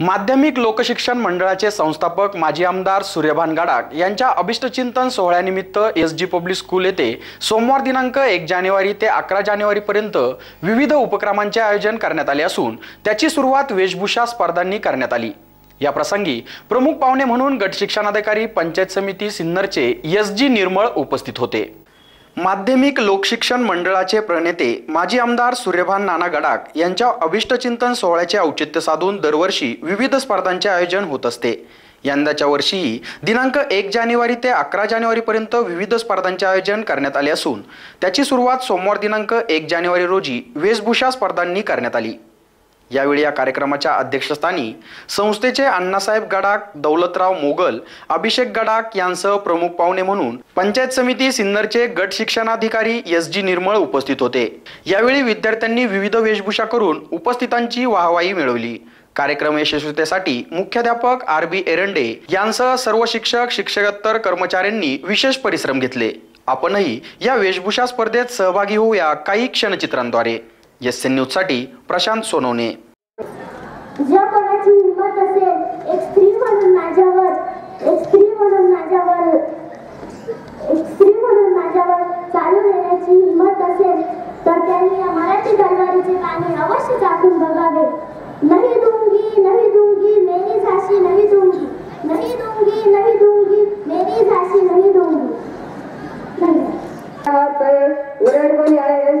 माध्यमिक लोकशिक्षण मंडळाचे संस्थापक माजी आमदार सूर्यभान गाडाक यांच्या अभिष्टचिंतन सोहळ्यानिमित्त एस जी पब्लिक स्कूल येथे सोमवार दिनांक एक जानेवारी ते अकरा जानेवारीपर्यंत विविध उपक्रमांचे आयोजन करण्यात आले असून त्याची सुरुवात वेशभूषा स्पर्धांनी करण्यात आली. या प्रसंगी प्रमुख पाहुणे म्हणून गट शिक्षणाधिकारी पंचायत समिती सिन्नरचे एस जी निर्मळ उपस्थित होते. माध्यमिक लोकशिक्षण मंडळाचे प्रणेते माजी आमदार सूर्यभान नाना गडाक यांच्या अभिष्टचिंतन सोहळ्याचे औचित्य साधून दरवर्षी विविध स्पर्धांचे आयोजन होत असते. यंदाच्या वर्षीही दिनांक एक जानेवारी ते अकरा जानेवारीपर्यंत विविध स्पर्धांचे आयोजन करण्यात आले असून त्याची सुरुवात सोमवार दिनांक एक जानेवारी रोजी वेशभूषा स्पर्धांनी करण्यात आली. यावेळी या कार्यक्रमाच्या अध्यक्षस्थानी संस्थेचे अण्णासाहेब गडाक दौलतराव मोगल अभिषेक गडाक यांसह प्रमुख पाहुणे म्हणून पंचायत समिती सिन्नरचे गट शिक्षणाधिकारी एस जी निर्मळ उपस्थित होते. यावेळी विद्यार्थ्यांनी विविध वेशभूषा करून उपस्थितांची वाहवाही मिळवली. कार्यक्रम यशस्वीतेसाठी मुख्याध्यापक आर बी एरंडे यांसह सर्व शिक्षक शिक्षकोत्तर कर्मचाऱ्यांनी विशेष परिश्रम घेतले. आपणही या वेशभूषा स्पर्धेत सहभागी होऊया काही क्षणचित्रांद्वारे. एस एन न्यूजसाठी प्रशांत सोनवणे. ज्या कोणाची हिंमत असेल एक स्त्री म्हणून माझ्यावर एक स्त्री म्हणून माझ्यावर एक स्त्री म्हणून माझ्यावर चालू देण्याची हिंमत असेल तर त्यांनी या मराठी तलवारीचे पाणी अवश्य चाकून बघावे. नाही दूंगी नाही दूंगी मेरी झाशी नाही दूंगी. नाही दूंगी नहीं दूंगी मेरी झाशी नहीं दूंगी. यहाँ पे विराट कोहली आए हैं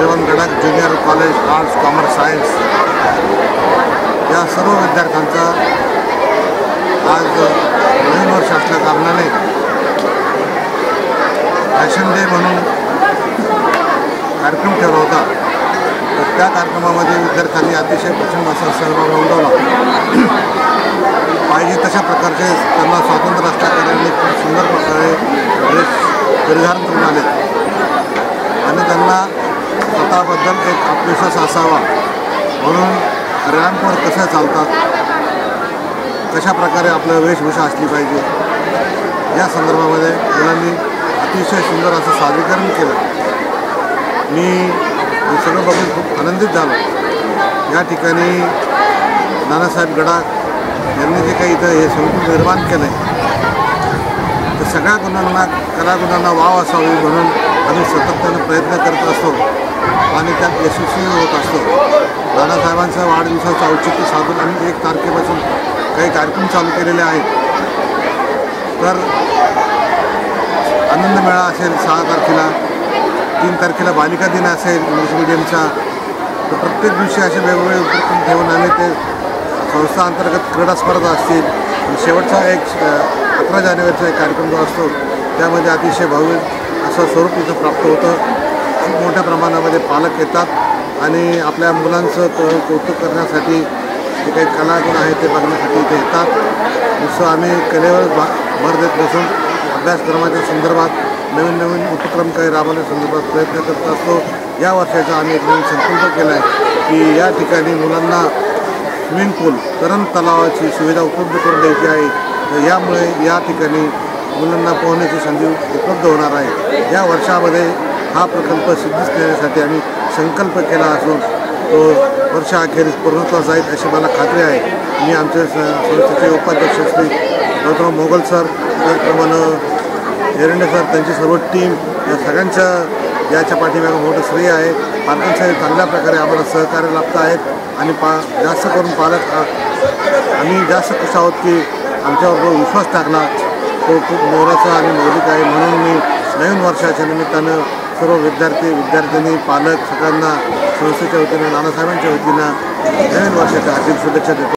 Shrivan Gadakh junior college arts commerce science या सर्व विद्यार्थ्यांचा आज नवीन वर्ष असल्या कारणाने फॅशन डे म्हणून कार्यक्रम ठेवला होता. तर त्या कार्यक्रमामध्ये विद्यार्थ्यांनी अतिशय प्रचंड असा सहभाग नोंदवला. पाहिजे तशा प्रकारचे त्यांना स्वातंत्र्य असल्याकारणाने खूप सुंदर प्रकारे ड्रेस परिधान करून आले. आणि त्यांना स्वतःबद्दल एक आत्मविश्वास असावा म्हणून रॅम्पवर कशा चालतात? कशा प्रकारे आपलं वेशभूषा असली पाहिजे? या संदर्भामध्ये मुलांनी अतिशय सुंदर असं सादरीकरण केलं. मी सगळं बघून खूप आनंदित झालो. या ठिकाणी नानासाहेब गडाख यांनी जे काही इथं हे संकुल निर्माण केलं आहे तर सगळ्या गुणांना कलागुणांना वाव असावी म्हणून आम्ही सतत्यानं प्रयत्न करत असतो. आणि त्यात यशस्वी होत असतो. नानासाहेबांच्या वाढदिवसाचं औचित्य साधून आम्ही एक तारखेपासून काही कार्यक्रम चालू केलेले आहेत. तर आनंद मेळा असेल सहा तारखेला तीन तारखेला बालिका दिन असेल इंग्लिश मिडियमचा तर प्रत्येक दिवशी असे वेगवेगळे उपक्रम ठेवून आम्ही ते संस्था अंतर्गत क्रीडा स्पर्धा असतील. शेवटचा एक अकरा जानेवारीचा एक कार्यक्रम जो असतो त्यामध्ये अतिशय भव्य असं स्वरूप तिथं प्राप्त होतं. मोठ्या प्रमाणामध्ये पालक येतात आणि आपल्या मुलांचं क- कौतुक करण्यासाठी जे काही कलागुण आहेत ते बघण्यासाठी इथे येतात. जसं आम्ही कलेवर भर देत बसून अभ्यासक्रमाच्या संदर्भात नवीन नवीन उपक्रम काही राबवण्यासंदर्भात प्रयत्न करत असतो. या वर्षाचा आम्ही एक नवीन संकल्प केला आहे की या ठिकाणी मुलांना स्विमिंग पूल तरण तलावाची सुविधा उपलब्ध करून द्यायची आहे. तर यामुळे या ठिकाणी मुलांना पोहण्याची संधी उपलब्ध होणार आहे. या वर्षामध्ये हा प्रकल्प सिद्धीस नेण्यासाठी आम्ही संकल्प केला असून तो वर्षाअखेरीस पूर्णत्वास जाईल अशी मला खात्री आहे. मी आमचे स संस्थेचे उपाध्यक्ष श्री गौतम मोगल सर त्याचप्रमाणे एरंडे सर त्यांची सर्व टीम या सगळ्यांच्या याच्या पाठीमागं मोठं श्रेय आहे. पालकांसाठी चांगल्या प्रकारे आम्हाला सहकार्य लाभत आहेत आणि पा जास्त करून पालक आम्ही जास्त खुश आहोत की आमच्यावर जो विश्वास टाकला तो खूप मोलाचा आणि मौलिक आहे. म्हणून मी नवीन वर्षाच्या निमित्तानं सर्व विद्यार्थी विद्यार्थिनी पालक सगळ्यांना संस्थेच्या वतीनं नानासाहेबांच्या वतीनं नवीन वर्षाच्या हार्दिक शुभेच्छा देतो.